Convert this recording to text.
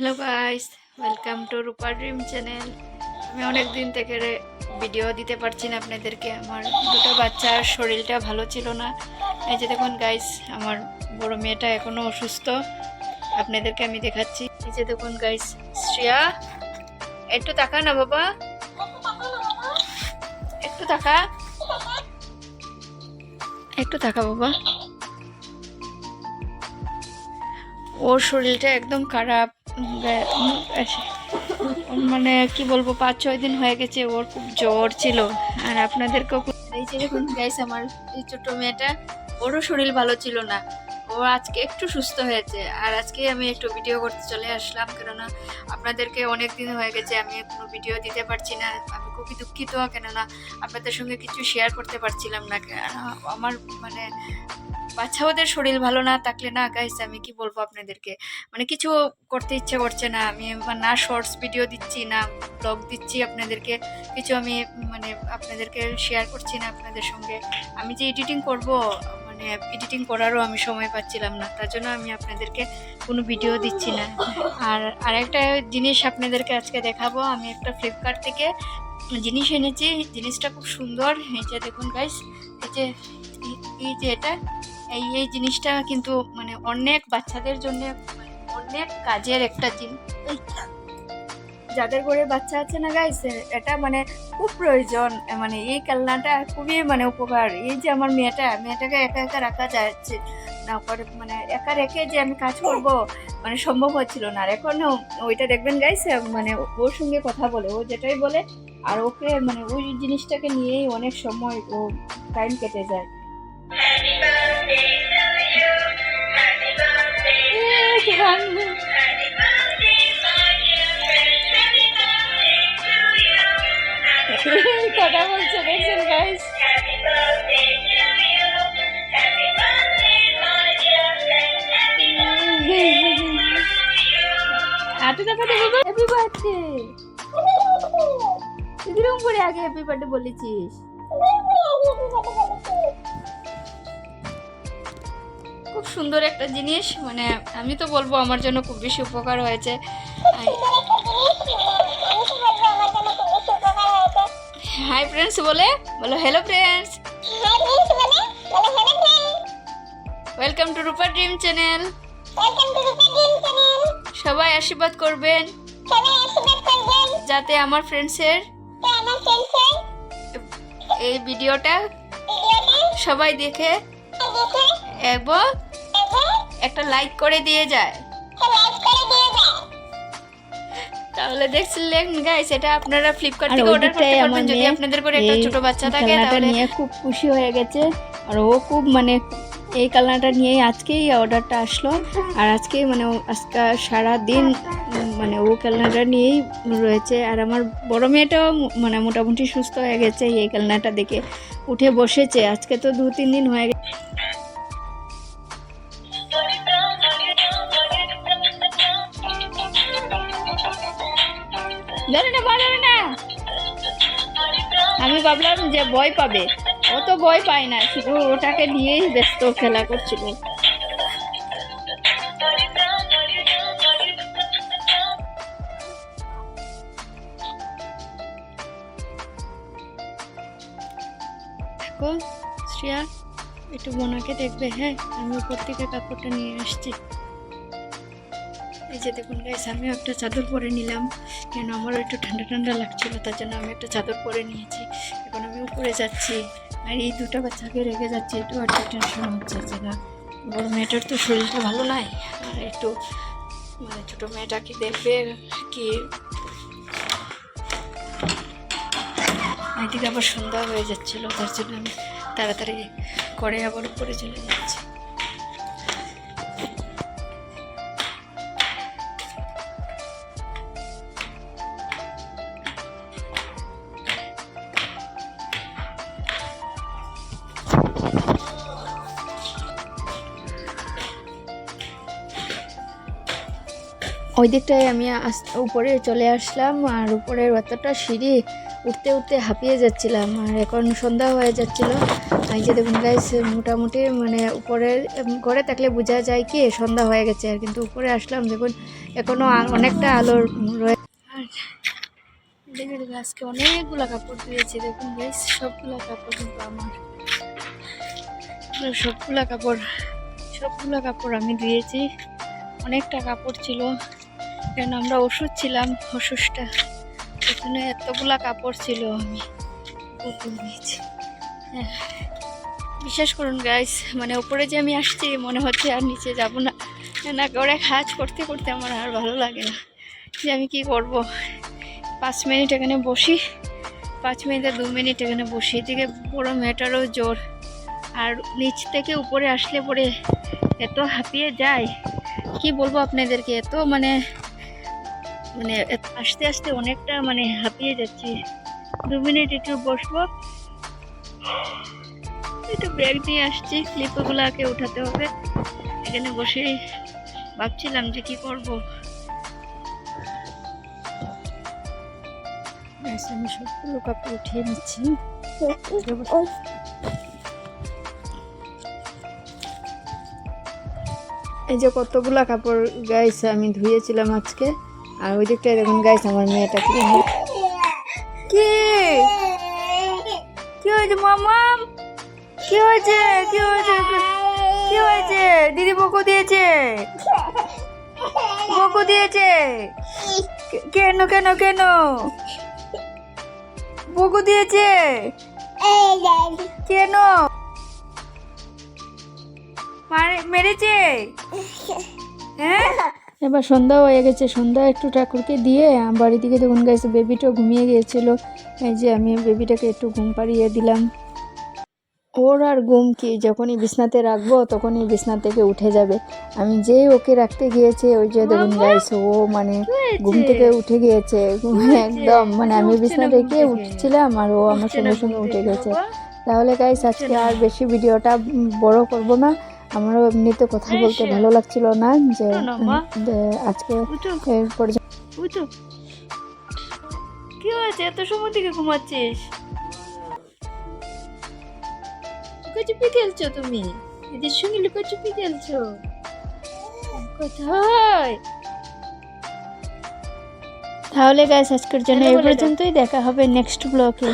Hello guys welcome to Rupa dream channel আমি অনেক দিন থেকে ভিডিও দিতে পারছি না আপনাদেরকে। আমার দুটো বাচ্চার শরীরটা ভালো ছিল না। এই যে দেখুন গাইস আমার বড় মেয়েটা এখনও অসুস্থ। আপনাদেরকে আমি দেখাচ্ছি। এই যে দেখুন গাইস শ্রিয়া, একটু তাকা না বাবা। একটু তাকা। একটু তাকা বাবা। ওর শরীরটা একদম খারাপ। মানে কি বলব, পাঁচ, ছয় দিন হয়ে গেছে, ওর খুব জ্বর ছিল। আর আপনাদেরকেও দেখুন গাইস আমার এই ছোট মেয়েটা, ওরও শরীর ভালো ছিল না। ও আজকে একটু সুস্থ হয়েছে। আর আজকে আমি একটু ভিডিও করতে চলে আসলাম, কেননা আপনাদেরকে অনেক দিন হয়ে গেছে, আমি কোনো ভিডিও দিতে পারছি না। আমি খুবই দুঃখিত, কেননা আপনাদের সঙ্গে কিছু শেয়ার করতে পারছিলাম না। আমার মানে বাচ্চা ওদের শরীর ভালো না থাকলে না গাইস আমি কি বলব আপনাদেরকে? মানে কিছু করতে ইচ্ছে করছে না, আমি না শর্টস ভিডিও দিচ্ছি না ব্লগ দিচ্ছি আপনাদেরকে, কিছু আমি মানে আপনাদেরকে শেয়ার করছি না আপনাদের সঙ্গে। আমি যে এডিটিং করব মানে এডিটিং করারও আমি সময় পাচ্ছিলাম না, তার জন্য আমি আপনাদেরকে কোনো ভিডিও দিচ্ছি না। আর আরেকটা জিনিস আপনাদেরকে আজকে দেখাবো, আমি একটা ফ্লিপকার্ট থেকে জিনিস এনেছি, জিনিসটা খুব সুন্দর, এই যে দেখুন গাইস এই যে এই যে এটা এই এই জিনিসটা কিন্তু মানে অনেক বাচ্চাদের জন্য মানে অনেক কাজের একটা জিনিস। যাদের ঘরে বাচ্চা আছে না গাইস এটা মানে খুব প্রয়োজন। মানে এই খেলনাটা খুবই মানে উপকার। এই যে আমার মেয়েটা, মেয়েটাকে একা একা রাখা যাচ্ছে না করে মানে একা রেখে যে আমি কাজ করব মানে সম্ভব হচ্ছিল না। আর এখন ওইটা দেখবেন গাইস মানে ওর সঙ্গে কথা বলে, ও যেটাই বলে, আর ওকে মানে ওই জিনিসটাকে নিয়েই অনেক সময় ও টাইম কেটে যায়। কথা বলছে দেখছেন গাইস দেখাতে বাবা হ্যাপি বার্থডে তুই কীরকম করে আগে হ্যাপি বার্থডে বলেছিস? সুন্দর একটা জিনিস মানে আমি তো বলব আমার জন্য খুব বেশি উপকার হয়েছে। হাই ফ্রেন্ডস বলে, বলো hello friends welcome to Rupa dream channel সবাই আশীর্বাদ করবেন। যাতে আমার ফ্রেন্ডসের এই ভিডিওটা সবাই দেখে। এবং একটা লাইক করে দিয়ে যায়। তাহলে দেখছিলেন গাইস এটা আপনারা ফ্লিপকার্ট থেকে অর্ডার করতে পারবেন যদি আপনাদের করে একটা ছোট বাচ্চা থাকে তাহলে নিয়ে খুব খুশি হয়ে গেছে। আর ও খুব মানে এই খেলনাটা নিয়েই আজকেই অর্ডারটা আসলো। আর আজকেই মানে ও আজকে সারা দিন মানে ও খেলনাটা নিয়েই রয়েছে। আর আমার বড় মেয়েটাও মানে মোটামুটি সুস্থ হয়ে গেছে এই খেলনাটা দেখে। উঠে বসেছে। আজকে তো দু তিন দিন হয়ে গেছে। না ধরে না। আমি ভাবলাম যে ভয় পাবে। ও তো ভয় পায় না, শুধু ওটাকে নিয়েই ব্যস্ত খেলা করছিল। শ্রেয়া, একটু বোনাকে দেখবে হ্যাঁ? আমি উপর থেকে কাপড়টা নিয়ে আসছি। এই যে দেখুন গাইস আমিও একটা চাদর পরে নিলাম। কেন আমারও একটু ঠান্ডা ঠান্ডা লাগছিল, তার জন্য আমি একটা চাদর পরে নিয়েছি। এখন আমি উপরে যাচ্ছি আর এই দুটো বাচ্চাকে রেখে যাচ্ছি, একটু একটা টেনশন হচ্ছে না, বড় মেয়েটার তো শরীরটা ভালো নাই, আর একটু মানে ছোটো মেয়েটা কি দেখবে কি? এদিকে আবার সন্ধ্যা হয়ে যাচ্ছিল, তার জন্য আমি তাড়াতাড়ি করে আবার উপরে চলে যাচ্ছি। ওই দিকটায় আমি উপরে চলে আসলাম আর উপরের অতটা সিঁড়ি উঠতে উঠতে হাঁপিয়ে যাচ্ছিলাম আর এখন সন্ধ্যা হয়ে যাচ্ছিল। এই যে দেখুন গাইস মোটামুটি মানে উপরে ঘরে থাকলে বোঝা যায় কি সন্ধ্যা হয়ে গেছে আর কিন্তু উপরে আসলাম দেখুন এখনও আ- অনেকটা আলোর রয়েছে আর দেখে দেখে আজকে অনেকগুলো কাপড় ধুয়েছি দেখুন বেশ সবগুলো কাপড় কিন্তু আমার। সবগুলো কাপড় সবগুলো কাপড় আমি ধুয়েছি অনেকটা কাপড় ছিল। কারণ আমরা ওষুধ ছিলাম ওষুধটা এখানে এতগুলা কাপড় ছিল আমি। হ্যাঁ। বিশ্বাস করুন গাইস মানে উপরে যে আমি আসছি, মনে হচ্ছে আর নিচে যাব না। না, করে কাজ করতে করতে আমার আর ভালো লাগে না। যে আমি কি করব? পাঁচ মিনিট এখানে বসি। পাঁচ মিনিট দু মিনিট এখানে বসি। এদিকে বড় মেয়েটারও জোর। আর নিচ থেকে উপরে আসলে পরে এত হাঁপিয়ে যায়। কি বলব আপনাদেরকে? এত মানে মানে আস্তে আস্তে অনেকটা মানে হাঁপিয়ে যাচ্ছি। দু মিনিট একটু বসবো। একটু ব্যাগ নিয়ে আসছি। ক্লিপগুলোকে উঠাতে হবে। এখানে বসে ভাবছিলাম যে কি করব। আমি সবগুলো কাপড় উঠিয়ে নিচ্ছি। এই যে কতগুলা কাপড় গাইস আমি ধুয়েছিলাম আজকে। আর ওই দিকটায় দেখুন গাইস আমার মেয়েটা কি কি? কি হয়েছে মামাম কি হয়েছে? কি হয়েছে? কি হয়েছে? দিদি বকু দিয়েছে। বকু দিয়েছে। কেন কেন কেন? বকু দিয়েছে। কেন? মারে- মেরেছে? হ্যাঁ? এবার সন্ধ্যা হয়ে গেছে। সন্ধ্যা একটু ঠাকুরকে দিয়ে আম বাড়ি দিকে দেখুন গেছে বেবিটাও ঘুমিয়ে গিয়েছিল। এই যে আমি বেবিটাকে একটু ঘুম পাড়িয়ে দিলাম। ওর আর ঘুম কি যখনই বিছনাতে রাখব তখনই বিছনা থেকে উঠে যাবে। আমি যেই ওকে রাখতে গিয়েছে ওই যে দেখুন গাইছে ও মানে ঘুম থেকে উঠে গিয়েছে। একদম মানে আমি বিছনা থেকে থেকে। উঠছিলাম আর ও আমার সঙ্গে সঙ্গে উঠে গেছে। তাহলে গাইস আজকে আর বেশি ভিডিওটা বড় করব না। আমারও এমনিতে কথা বলতে ভালো লাগছিল না যে আজকে কি হয়েছে? এত সময় থেকে ঘুমাচ্ছিস? লুকোচুপি খেলছো তুমি? দিদির সঙ্গে লুকোচুপি খেলছো? কোথায় তাহলে গাইস আজকের জন্য এই পর্যন্তই। দেখা হবে নেক্সট ব্লকে